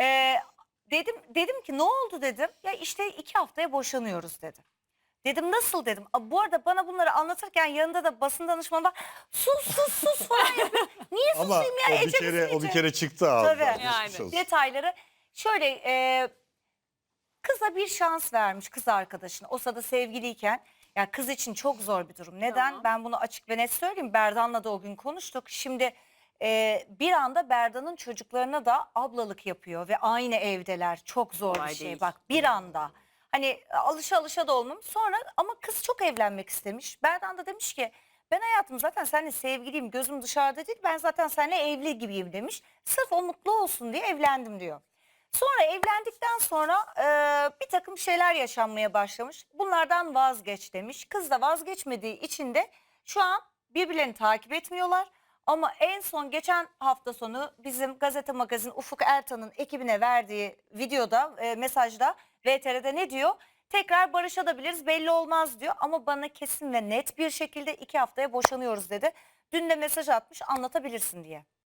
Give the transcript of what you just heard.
Ee, dedim dedim ki ne oldu dedim. Ya işte iki haftaya boşanıyoruz dedi. Dedim nasıl dedim. "Aa, Bu arada bana bunları anlatırken yanında da basın danışmanı var. Sus sus sus falan yapıyor. Niye Ama susayım ya? o bir Ece kere o bir kere çıktı ağzından. Tabii. Geçmiş Yani. olsun. detayları şöyle e, kıza bir şans vermiş kız arkadaşına. O sırada sevgiliyken ya kız için çok zor bir durum. Neden? Tamam. Ben bunu açık ve net söyleyeyim. Berdan'la da o gün konuştuk. Şimdi e, bir anda Berdan'ın çocuklarına da ablalık yapıyor ve aynı evdeler. Çok zor Kolay bir şey. değil. Bak bir anda. Hani alışa alışa da olmam. Sonra ama kız çok evlenmek istemiş. Berdan da demiş ki ben hayatım zaten seninle sevgiliyim gözüm dışarıda değil ben zaten seninle evli gibiyim demiş. Sırf o mutlu olsun diye evlendim diyor. Sonra evlendikten sonra e, bir takım şeyler yaşanmaya başlamış. Bunlardan vazgeç demiş. Kız da vazgeçmediği için de şu an birbirlerini takip etmiyorlar. Ama en son geçen hafta sonu bizim gazete magazin Ufuk Ertan'ın ekibine verdiği videoda, e, mesajda VTR'de ne diyor? Tekrar barışabiliriz belli olmaz diyor ama bana kesin ve net bir şekilde iki haftaya boşanıyoruz dedi. Dün de mesaj atmış anlatabilirsin diye.